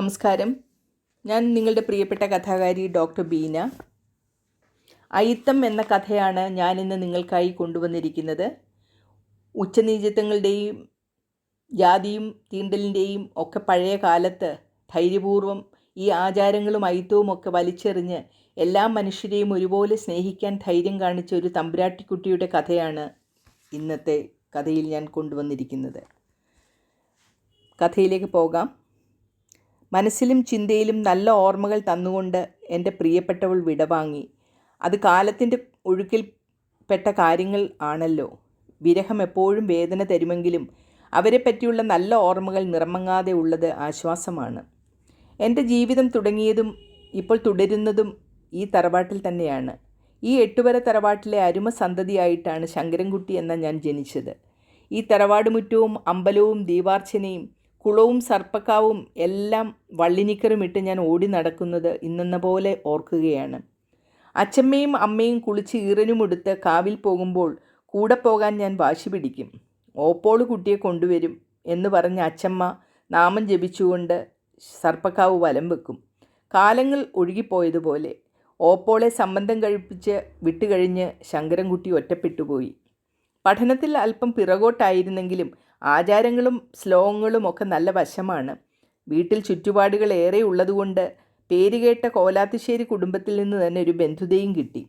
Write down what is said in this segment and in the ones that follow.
നമസ്കാരം. ഞാൻ നിങ്ങളുടെ പ്രിയപ്പെട്ട കഥാകാരി ഡോക്ടർ ബീന. അയിത്തം എന്ന കഥയാണ് ഞാനിന്ന് നിങ്ങൾക്കായി കൊണ്ടുവന്നിരിക്കുന്നത്. ഉച്ചനീചത്വങ്ങളുടെയും ജാതിയും തീണ്ടലിന്റെയും ഒക്കെ പഴയ കാലത്ത് ധൈര്യപൂർവം ഈ ആചാരങ്ങളും അയിത്തവും ഒക്കെ വലിച്ചെറിഞ്ഞ് എല്ലാ മനുഷ്യരെയും ഒരുപോലെ സ്നേഹിക്കാൻ ധൈര്യം കാണിച്ച ഒരു തമ്പുരാട്ടിക്കുട്ടിയുടെ കഥയാണ് ഇന്നത്തെ കഥയിൽ ഞാൻ കൊണ്ടുവന്നിരിക്കുന്നത്. കഥയിലേക്ക് പോകാം. മനസ്സിലും ചിന്തയിലും നല്ല ഓർമ്മകൾ തന്നുകൊണ്ട് എന്റെ പ്രിയപ്പെട്ടവൾ വിടവാങ്ങി. അത് കാലത്തിന്റെ ഒഴുക്കിൽ പെട്ട കാര്യങ്ങൾ ആണല്ലോ. വിരഹം എപ്പോഴും വേദന തരുമെങ്കിലും അവരെ പറ്റിയുള്ള നല്ല ഓർമ്മകൾ നിറമങ്ങാതെ ഉള്ളത് ആശ്വാസമാണ്. എന്റെ ജീവിതം തുടങ്ങിയതും ഇപ്പോൾ തുടരുന്നതും ഈ തറവാട്ടിൽ തന്നെയാണ്. ഈ എട്ടുവര തറവാട്ടിലെ അരുമ സന്തതിയായിട്ടാണ് ശങ്കരൻകുട്ടി എന്ന ഞാൻ ജനിച്ചത്. ഈ തറവാട് മുറ്റവും അമ്പലവും ദീപാർച്ചനയും കുളവും സർപ്പക്കാവും എല്ലാം വള്ളിനിക്കറും ഇട്ട് ഞാൻ ഓടി നടക്കുന്നത് ഇന്നെന്ന പോലെ ഓർക്കുകയാണ്. അച്ഛമ്മയും അമ്മയും കുളിച്ച് ഈറനുമെടുത്ത് കാവിൽ പോകുമ്പോൾ കൂടെ പോകാൻ ഞാൻ വാശി പിടിക്കും. ഓപ്പോൾ കുട്ടിയെ കൊണ്ടുവരും എന്ന് പറഞ്ഞ അച്ഛമ്മ നാമം ജപിച്ചുകൊണ്ട് സർപ്പക്കാവ് വലം വെക്കും. കാലങ്ങൾ ഒഴുകിപ്പോയതുപോലെ ഓപ്പോളെ സംബന്ധം കഴിപ്പിച്ച് വിട്ടുകഴിഞ്ഞ് ശങ്കരൻകുട്ടി ഒറ്റപ്പെട്ടുപോയി പഠനത്തിൽ അല്പം പിറകോട്ടായിരുന്നെങ്കിലും ആചാരങ്ങളും ശ്ലോകങ്ങളും ഒക്കെ നല്ല വശമാണ്. വീട്ടിൽ ചുറ്റുപാടുകൾ ഏറെ ഉള്ളതുകൊണ്ട് പേരുകേട്ട കോലാത്തിശ്ശേരി കുടുംബത്തിൽ നിന്ന് തന്നെ ഒരു ബന്ധുതയും കിട്ടി.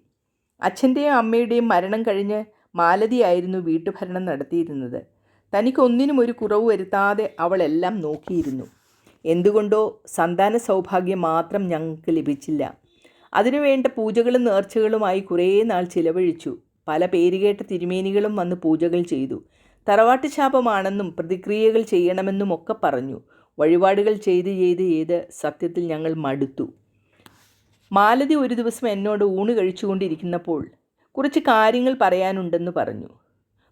അച്ഛന്റെയും അമ്മയുടെയും മരണം കഴിഞ്ഞ് മാലതിയായിരുന്നു വീട്ടുഭരണം നടത്തിയിരുന്നത്. തനിക്കൊന്നിനും ഒരു കുറവ് വരുത്താതെ അവളെല്ലാം നോക്കിയിരുന്നു. എന്തുകൊണ്ടോ സന്താന സൗഭാഗ്യം മാത്രം ഞങ്ങൾക്ക് ലഭിച്ചില്ല. അതിനുവേണ്ട പൂജകളും നേർച്ചകളുമായി കുറേ നാൾ ചിലവഴിച്ചു. പല പേരുകേട്ട തിരുമേനികളും വന്ന് പൂജകൾ ചെയ്തു. തറവാട്ട് ശാപമാണെന്നും പ്രതിക്രിയകൾ ചെയ്യണമെന്നും ഒക്കെ പറഞ്ഞു. വഴിപാടുകൾ ചെയ്ത് ചെയ്ത് ചെയ്ത് സത്യത്തിൽ ഞങ്ങൾ മടുത്തു. മാലതി ഒരു ദിവസം എന്നോട് ഊണ് കഴിച്ചുകൊണ്ടിരിക്കുന്നപ്പോൾ കുറച്ച് കാര്യങ്ങൾ പറയാനുണ്ടെന്ന് പറഞ്ഞു.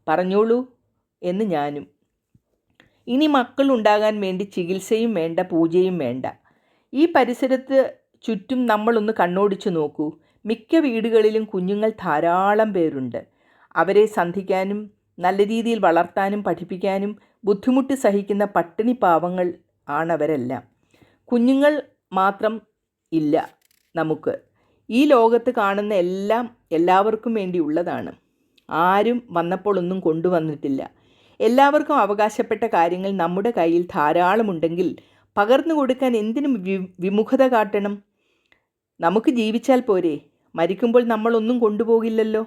പറഞ്ഞോളൂ എന്ന് ഞാനും. ഇനി മക്കൾ ഉണ്ടാകാൻ വേണ്ടി ചികിത്സയും വേണ്ട പൂജയും വേണ്ട. ഈ പരിസരത്ത് ചുറ്റും നമ്മളൊന്ന് കണ്ണോടിച്ചു നോക്കൂ. മിക്ക വീടുകളിലും കുഞ്ഞുങ്ങൾ ധാരാളം പേരുണ്ട്. അവരെ സന്ധിക്കാനും നല്ല രീതിയിൽ വളർത്താനും പഠിപ്പിക്കാനും ബുദ്ധിമുട്ട് സഹിക്കുന്ന പട്ടിണി പാവങ്ങൾ ആണവരെല്ലാം. കുഞ്ഞുങ്ങൾ മാത്രം ഇല്ല നമുക്ക്. ഈ ലോകത്ത് കാണുന്ന എല്ലാം എല്ലാവർക്കും വേണ്ടിയുള്ളതാണ് ആരും വന്നപ്പോൾ ഒന്നും കൊണ്ടുവന്നിട്ടില്ല. എല്ലാവർക്കും അവകാശപ്പെട്ട കാര്യങ്ങൾ നമ്മുടെ കയ്യിൽ ധാരാളമുണ്ടെങ്കിൽ പകർന്നു കൊടുക്കാൻ എന്തിനും വി വിമുഖത കാട്ടണം? നമുക്ക് ജീവിച്ചാൽ പോരെ. മരിക്കുമ്പോൾ നമ്മളൊന്നും കൊണ്ടുപോകില്ലല്ലോ.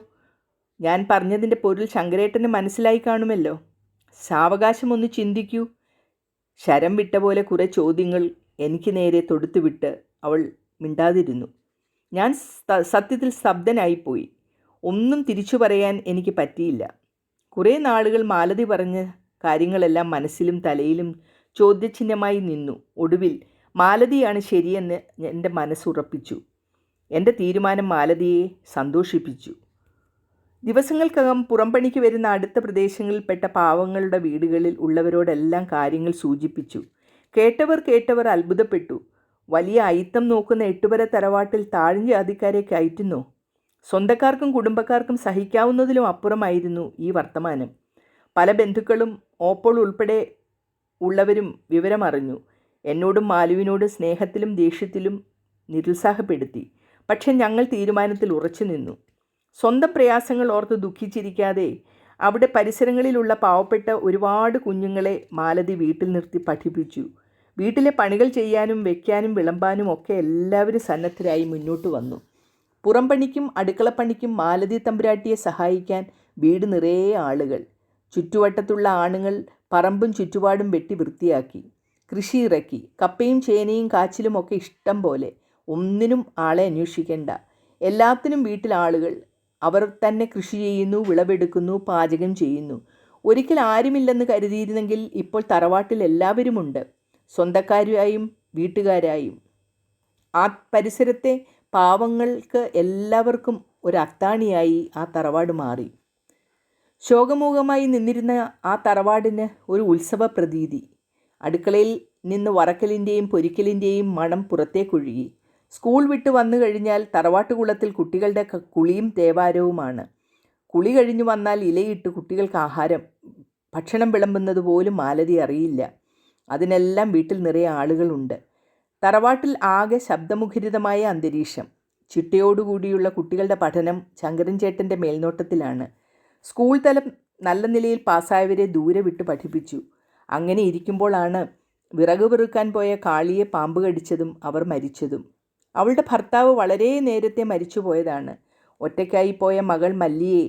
ഞാൻ പറഞ്ഞതിന്റെ പൊരുൾ ശങ്കരേട്ടന് മനസ്സിലായി കാണുമല്ലോ. സാവകാശം ഒന്ന് ചിന്തിക്കൂ. ശരം വിട്ട പോലെ കുറേ ചോദ്യങ്ങൾ എനിക്ക് നേരെ തൊടുത്തുവിട്ട് അവൾ മിണ്ടാതിരുന്നു. ഞാൻ സത്യത്തിൽ സ്തബ്ധനായിപ്പോയി. ഒന്നും തിരിച്ചു പറയാൻ എനിക്ക് പറ്റിയില്ല. കുറേ നാളുകൾ മാലതി പറഞ്ഞ കാര്യങ്ങളെല്ലാം മനസ്സിലും തലയിലും ചോദ്യചിഹ്നമായി നിന്നു. ഒടുവിൽ മാലതിയാണ് ശരിയെന്ന് എന്റെ മനസ്സുറപ്പിച്ചു എന്റെ തീരുമാനം മാലതിയെ സന്തോഷിപ്പിച്ചു. ദിവസങ്ങൾക്കകം പുറംപണിക്ക് വരുന്ന അടുത്ത പ്രദേശങ്ങളിൽപ്പെട്ട പാവങ്ങളുടെ വീടുകളിൽ ഉള്ളവരോടെല്ലാം കാര്യങ്ങൾ സൂചിപ്പിച്ചു. കേട്ടവർ കേട്ടവർ അത്ഭുതപ്പെട്ടു. വലിയ അയിത്തം നോക്കുന്ന എട്ടുവര തറവാട്ടിൽ താഴ്ന്ന ജാതിക്കാരെ കയറ്റുന്നു സ്വന്തക്കാർക്കും കുടുംബക്കാർക്കും സഹിക്കാവുന്നതിലും അപ്പുറമായിരുന്നു ഈ വർത്തമാനം. പല ബന്ധുക്കളും ഓപ്പോൾ ഉൾപ്പെടെ ഉള്ളവരും വിവരമറിഞ്ഞു. എന്നോടും മാലുവിനോട് സ്നേഹത്തിലും ദേഷ്യത്തിലും നിരുത്സാഹപ്പെടുത്തി. പക്ഷെ ഞങ്ങൾ തീരുമാനത്തിൽ ഉറച്ചു നിന്നു സ്വന്തം പ്രയാസങ്ങൾ ഓർത്ത് ദുഃഖിച്ചിരിക്കാതെ അവിടെ പരിസരങ്ങളിലുള്ള പാവപ്പെട്ട ഒരുപാട് കുഞ്ഞുങ്ങളെ മാലതി വീട്ടിൽ നിർത്തി പഠിപ്പിച്ചു. വീട്ടിലെ പണികൾ ചെയ്യാനും വെക്കാനും വിളമ്പാനും ഒക്കെ എല്ലാവരും സന്നദ്ധരായി മുന്നോട്ട് വന്നു. പുറംപണിക്കും അടുക്കളപ്പണിക്കും മാലതി തമ്പുരാട്ടിയെ സഹായിക്കാൻ വീട് നിറയെ ആളുകൾ. ചുറ്റുവട്ടത്തുള്ള ആണുങ്ങൾ പറമ്പും ചുറ്റുപാടും വെട്ടി വൃത്തിയാക്കി. കൃഷി ഇറക്കി. കപ്പയും ചേനയും കാച്ചിലും ഒക്കെ ഇഷ്ടം പോലെ. ഒന്നിനും ആളെ അന്വേഷിക്കേണ്ട. എല്ലാത്തിനും വീട്ടിൽ ആളുകൾ. അവർ തന്നെ കൃഷി ചെയ്യുന്നു വിളവെടുക്കുന്നു പാചകം ചെയ്യുന്നു. ഒരിക്കൽ ആരുമില്ലെന്ന് കരുതിയിരുന്നെങ്കിൽ ഇപ്പോൾ തറവാട്ടിൽ എല്ലാവരുമുണ്ട്. സ്വന്തക്കാരായും വീട്ടുകാരായും. ആ പരിസരത്തെ പാവങ്ങൾക്ക് എല്ലാവർക്കും ഒരു അത്താണിയായി ആ തറവാട് മാറി. ശോകമൂകമായി നിന്നിരുന്ന ആ തറവാടിന് ഒരു ഉത്സവ പ്രതീതി. അടുക്കളയിൽ നിന്ന് വറക്കലിന്റെയും പൊരിക്കലിന്റെയും മണം പുറത്തേക്കൊഴുകി. സ്കൂൾ വിട്ട് വന്നു കഴിഞ്ഞാൽ തറവാട്ടുകുളത്തിൽ കുട്ടികളുടെ കുളിയും തേവാരവുമാണ്. കുളി കഴിഞ്ഞു വന്നാൽ ഇലയിട്ട് കുട്ടികൾക്ക് ആഹാരം ഭക്ഷണം വിളമ്പുന്നത് പോലും മാലതി അറിയില്ല. അതിനെല്ലാം വീട്ടിൽ നിറയെ ആളുകളുണ്ട്. തറവാട്ടിൽ ആകെ ശബ്ദമുഖരിതമായ അന്തരീക്ഷം. ചിട്ടയോടുകൂടിയുള്ള കുട്ടികളുടെ പഠനം ശങ്കരൻ ചേട്ടന്റെ മേൽനോട്ടത്തിലാണ്. സ്കൂൾ തലം നല്ല നിലയിൽ പാസ്സായവരെ ദൂരെ വിട്ട് പഠിപ്പിച്ചു. അങ്ങനെ ഇരിക്കുമ്പോഴാണ് വിറക് പെറുക്കാൻ പോയ കാളിയെ പാമ്പ് കടിച്ചതും അവർ മരിച്ചതും. അവളുടെ ഭർത്താവ് വളരെ നേരത്തെ മരിച്ചുപോയതാണ് ഒറ്റയ്ക്കായി പോയ മകൾ മല്ലിയെ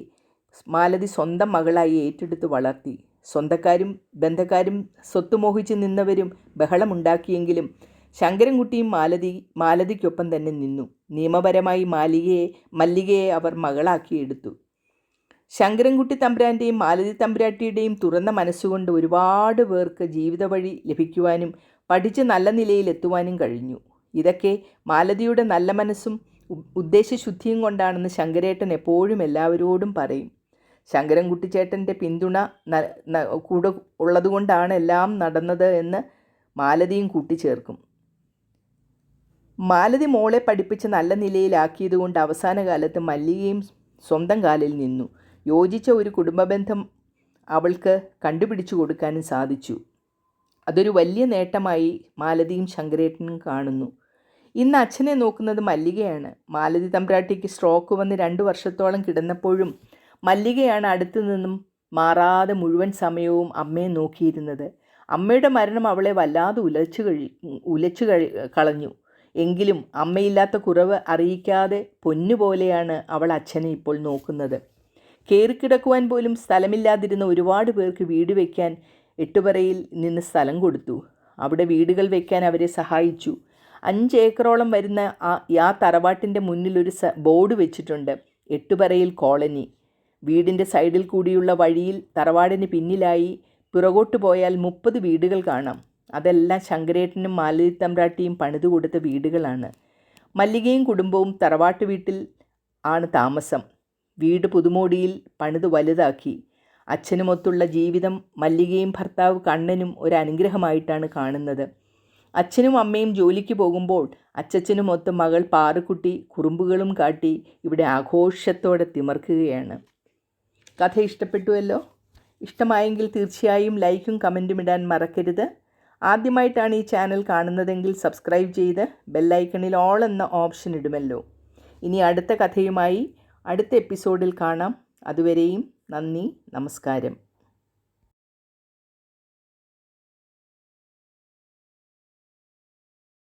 മാലതി സ്വന്തം മകളായി ഏറ്റെടുത്ത് വളർത്തി. സ്വന്തക്കാരും ബന്ധക്കാരും സ്വത്ത് മോഹിച്ച് നിന്നവരും ബഹളമുണ്ടാക്കിയെങ്കിലും ശങ്കരൻകുട്ടിയും മാലതി മാലതിക്കൊപ്പം തന്നെ നിന്നു. നിയമപരമായി മാലികയെ മല്ലികയെ അവർ മകളാക്കിയെടുത്തു. ശങ്കരൻകുട്ടി തമ്പുരാന്റെയും മാലതി തമ്പുരാട്ടിയുടെയും തുറന്ന മനസ്സുകൊണ്ട് ഒരുപാട് പേർക്ക് ജീവിത വഴി ലഭിക്കുവാനും പഠിച്ച് നല്ല നിലയിലെത്തുവാനും കഴിഞ്ഞു. ഇതൊക്കെ മാലതിയുടെ നല്ല മനസ്സും ഉദ്ദേശശുദ്ധിയും കൊണ്ടാണെന്ന് ശങ്കരേട്ടൻ എപ്പോഴും എല്ലാവരോടും പറയും. ശങ്കരൻകുട്ടി ചേട്ടന്റെ പിന്തുണ കൂടെ ഉള്ളതുകൊണ്ടാണ് എല്ലാം നടന്നത് എന്ന് മാലതിയും കൂട്ടിച്ചേർക്കും. മാലതി മോളെ പഠിപ്പിച്ച് നല്ല നിലയിലാക്കിയതുകൊണ്ട് അവസാന കാലത്ത് മല്ലികയും സ്വന്തം കാലിൽ നിന്നു. യോജിച്ച ഒരു കുടുംബബന്ധം അവൾക്ക് കണ്ടുപിടിച്ചു കൊടുക്കാനും സാധിച്ചു. അതൊരു വലിയ നേട്ടമായി മാലതിയും ശങ്കരേട്ടനും കാണുന്നു. ഇന്ന് അച്ഛനെ നോക്കുന്നത് മല്ലികയാണ്. മാലതി തമ്പ്രാട്ടിക്ക് സ്ട്രോക്ക് വന്ന് രണ്ട് വർഷത്തോളം കിടന്നപ്പോഴും മല്ലികയാണ് അടുത്തു നിന്നും മാറാതെ മുഴുവൻ സമയവും അമ്മയെ നോക്കിയിരുന്നത്. അമ്മയുടെ മരണം അവളെ വല്ലാതെ ഉലച്ചു കഴി ഉലച്ചു കഴി കളഞ്ഞു. എങ്കിലും അമ്മയില്ലാത്ത കുറവ് അറിയിക്കാതെ പൊന്നുപോലെയാണ് അവൾ അച്ഛനെ ഇപ്പോൾ നോക്കുന്നത്. കയറിക്കിടക്കുവാൻ പോലും സ്ഥലമില്ലാതിരുന്ന ഒരുപാട് പേർക്ക് വീട് വയ്ക്കാൻ എട്ടുപറയിൽ നിന്ന് സ്ഥലം കൊടുത്തു. അവിടെ വീടുകൾ വയ്ക്കാൻ അവരെ സഹായിച്ചു. അഞ്ച് ഏക്കറോളം വരുന്ന ആ ആ തറവാട്ടിന്റെ മുന്നിലൊരു സ ബോർഡ് വെച്ചിട്ടുണ്ട്. എട്ടുപറയിൽ കോളനി. വീടിന്റെ സൈഡിൽ കൂടിയുള്ള വഴിയിൽ തറവാടിന് പിന്നിലായി പിറകോട്ട് പോയാൽ മുപ്പത് വീടുകൾ കാണാം. അതെല്ലാം ശങ്കരേട്ടനും മാലതി പണിതു കൊടുത്ത വീടുകളാണ്. മല്ലികയും കുടുംബവും തറവാട്ട് വീട്ടിൽ ആണ് താമസം. വീട് പുതുമോടിയിൽ പണിത് വലുതാക്കി. അച്ഛനുമൊത്തുള്ള ജീവിതം മല്ലികയും ഭർത്താവ് കണ്ണനും ഒരു അനുഗ്രഹമായിട്ടാണ് കാണുന്നത്. അച്ഛനും അമ്മയും ജോലിക്ക് പോകുമ്പോൾ അച്ചച്ചനുമൊത്ത് മകൾ പാറുക്കുട്ടി കുറുമ്പുകളും കാട്ടി ഇവിടെ ആഘോഷത്തോടെ തിമർക്കുകയാണ്. കഥ ഇഷ്ടപ്പെട്ടുവല്ലോ? ഇഷ്ടമായെങ്കിൽ തീർച്ചയായും ലൈക്കും കമന്റും ഇടാൻ മറക്കരുത്. ആദ്യമായിട്ടാണ് ഈ ചാനൽ കാണുന്നതെങ്കിൽ സബ്സ്ക്രൈബ് ചെയ്ത് ബെല്ലൈക്കണിൽ ഓൾ എന്ന ഓപ്ഷൻ ഇടുമല്ലോ. ഇനി അടുത്ത കഥയുമായി അടുത്ത എപ്പിസോഡിൽ കാണാം. അതുവരെയും നന്ദി നമസ്കാരം.